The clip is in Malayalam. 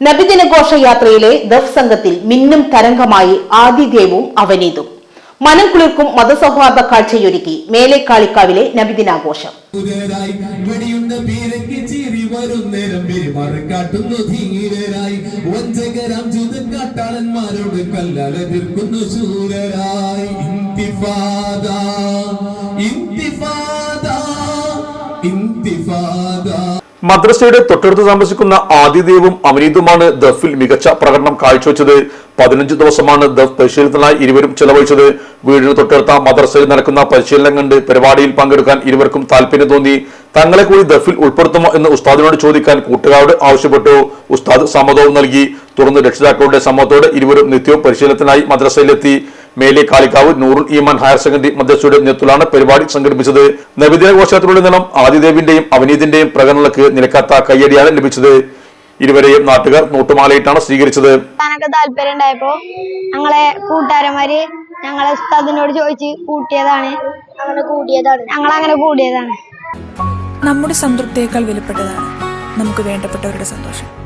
നബിദിന ഘോഷയാത്രയിലെ ദഫ് സംഘത്തിൽ മിന്നും തരംഗമായി ആദിദേവും അവനീതും. മനം കുളിർക്കും മതസൗഹാർദ്ദ കാഴ്ചയൊരുക്കി മേലേക്കാളിക്കാവിലെ നബിദിനാഘോഷം. മദ്രസയുടെ തൊട്ടടുത്ത് താമസിക്കുന്ന ആദിദേവും അമനീതുമാണ് ദഫിൽ മികച്ച പ്രകടനം കാഴ്ചവെച്ചത്. പതിനഞ്ച് ദിവസമാണ് ദഫ് പരിശീലനത്തിനായി ഇരുവരും ചെലവഴിച്ചത്. വീടിന് തൊട്ടടുത്ത മദ്രസയിൽ നടക്കുന്ന പരിശീലനം കണ്ട് പരിപാടിയിൽ പങ്കെടുക്കാൻ ഇരുവർക്കും താല്പര്യം തോന്നി. തങ്ങളെ കൂടി ദഫിൽ ഉൾപ്പെടുത്തുമോ എന്ന് ഉസ്താദിനോട് ചോദിക്കാൻ കൂട്ടുകാരോട് ആവശ്യപ്പെട്ടു. ഉസ്താദ് സമ്മതവും നൽകി. തുടർന്ന് രക്ഷിതാക്കളുടെ സമ്മതത്തോടെ ഇരുവരും നിത്യവും പരിശീലനത്തിനായി മദ്രസയിലെത്തി. മേലെ കാളിക്കാവ് നൂറുൽ ഈമാൻ ഹയർ സെക്കൻഡറി മദ്രസയുടെ നേതൃത്വത്തിലാണ് പരിപാടി സംഘടിപ്പിച്ചത്. നബിദിന ഘോഷത്തിലുടനീളം ആദിദേവിന്റെയും അവനീതിന്റെയും പ്രകടനങ്ങൾക്ക് നിലക്കാത്ത കയ്യടിയാണ് ലഭിച്ചത്. ഇരുവരെയും നാട്ടുകാർ നോട്ടുമാലയിട്ടാണ് സ്വീകരിച്ചത്. തനക്ക് താല്പര്യം ഉണ്ടായപ്പോ ഞങ്ങളെ കൂട്ടുകാരന്മാര് ഞങ്ങളെ ഉസ്താദിനോട് ചോദിച്ച് കൂട്ടിയതാണ്. അങ്ങനെ കൂടിയതാണ്. ഞങ്ങൾ അങ്ങനെ കൂടിയതാണ്. നമ്മുടെ സംതൃപ്തിയേക്കാൾ വിലപ്പെട്ടതാണ് നമുക്ക് വേണ്ടപ്പെട്ടവരുടെ സന്തോഷം.